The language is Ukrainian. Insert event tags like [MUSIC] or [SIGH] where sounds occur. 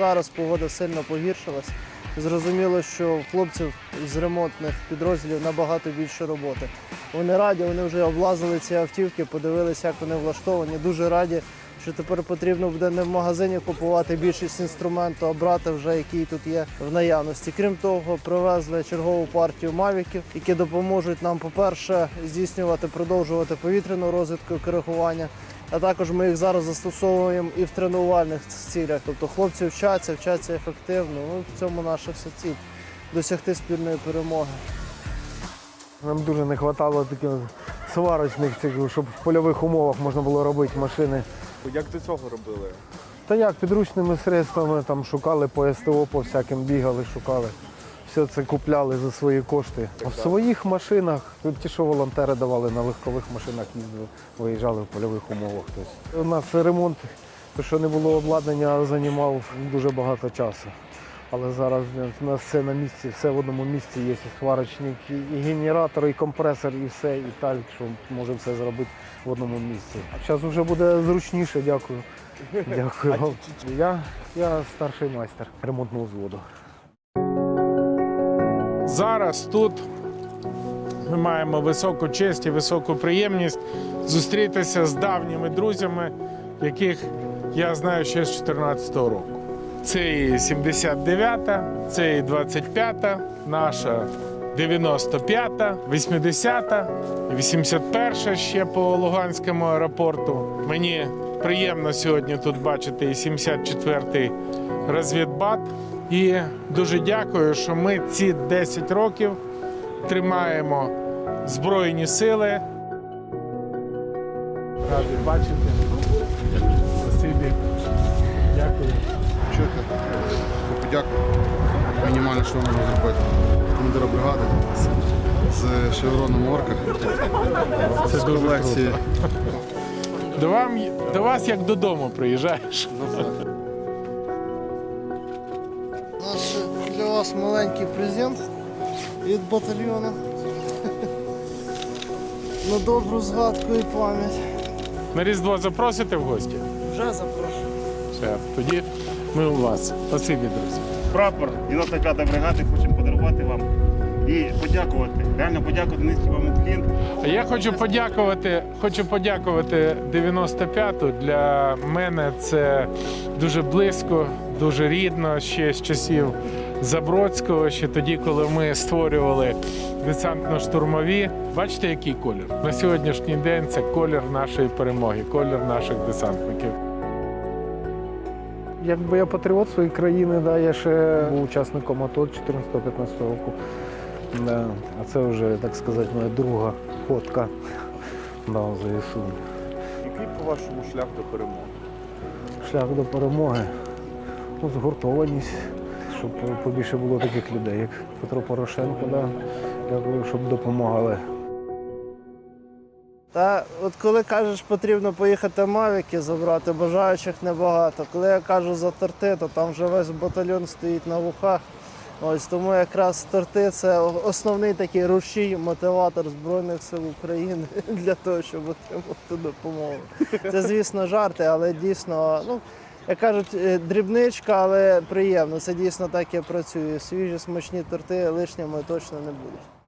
зараз погода сильно погіршилась. Зрозуміло, що в хлопців з ремонтних підрозділів набагато більше роботи. Вони раді, вони вже облазили ці автівки, подивилися, як вони влаштовані. Дуже раді, що тепер потрібно буде не в магазині купувати більшість інструменту, а брати вже який тут є в наявності. Крім того, привезли чергову партію мавіків, які допоможуть нам, по-перше, здійснювати, продовжувати повітряну розвідку і коригування. А також ми їх зараз застосовуємо і в тренувальних цілях. Тобто хлопці вчаться, вчаться ефективно. Ну, в цьому наша вся ціль досягти спільної перемоги. Нам дуже не вистачало таких сварочних щоб в польових умовах можна було робити машини. Як до цього робили? Та як підручними средствами там шукали по СТО, по всяким бігали, шукали. Все це купляли за свої кошти. А в своїх машинах, тут ті, що волонтери давали, на легкових машинах їздили, виїжджали в польових умовах. Тобто, у нас ремонт, то що не було обладнання, займав дуже багато часу. Але зараз у нас все на місці, все в одному місці є і сварочник, і і генератор, і компресор, і все, і тальк, що може все зробити в одному місці. Зараз вже буде зручніше, дякую. [LAUGHS] Дякую. Я, я старший майстер ремонтного взводу. Зараз тут ми маємо високу честь і високу приємність зустрітися з давніми друзями, яких я знаю ще з 2014 року. Це і 79-та, це і 25-та, наша 95-та, 80-та, 81-та ще по Луганському аеропорту. Мені приємно сьогодні тут бачити і 74-й розвідбат. І дуже дякую, що ми ці 10 років тримаємо Збройні сили. Раді бачити. Спасибі. Дякую. Чути, подякую. Мінімально, що можна зробити. Командира бригади з шевроном орка. Це з дуже колекції. До, вам, до вас як додому приїжджаєш. Вас маленький презент від батальйону. На добру згадку і пам'ять. На Різдво запросите в гості? Вже запрошую. Все, тоді ми у вас. Спасибі, друзі. прапор 95-ї бригади хочемо подарувати вам і подякувати. Реально подякувати низький вам уклін. А Я хочу подякувати, хочу подякувати 95-ту. Для мене це дуже близько, дуже рідно ще з часів Забродського, ще тоді, коли ми створювали десантно-штурмові. Бачите, який колір? На сьогоднішній день це колір нашої перемоги, колір наших десантників. Якби я патріот своєї країни, да, я ще був учасником АТО 14-15 року. Да. А це вже, так сказати, моя друга ходка да, ЗСУ. Який по-вашому шлях до перемоги? Шлях до перемоги, ну, згуртованість, щоб побільше було таких людей, як Петро Порошенко, да. Дякую, щоб допомагали. Та от коли кажеш, потрібно поїхати мавіки забрати, бажаючих небагато. Коли я кажу за торти, то там вже весь батальйон стоїть на вухах. Ось тому якраз торти це основний такий рушій, мотиватор Збройних сил України [LAUGHS] для того, щоб отримати допомогу. Це, звісно, жарти, але дійсно, ну, як кажуть, е, дрібничка, але приємно. Це дійсно так і працює. Свіжі смачні торти лишніми точно не будуть.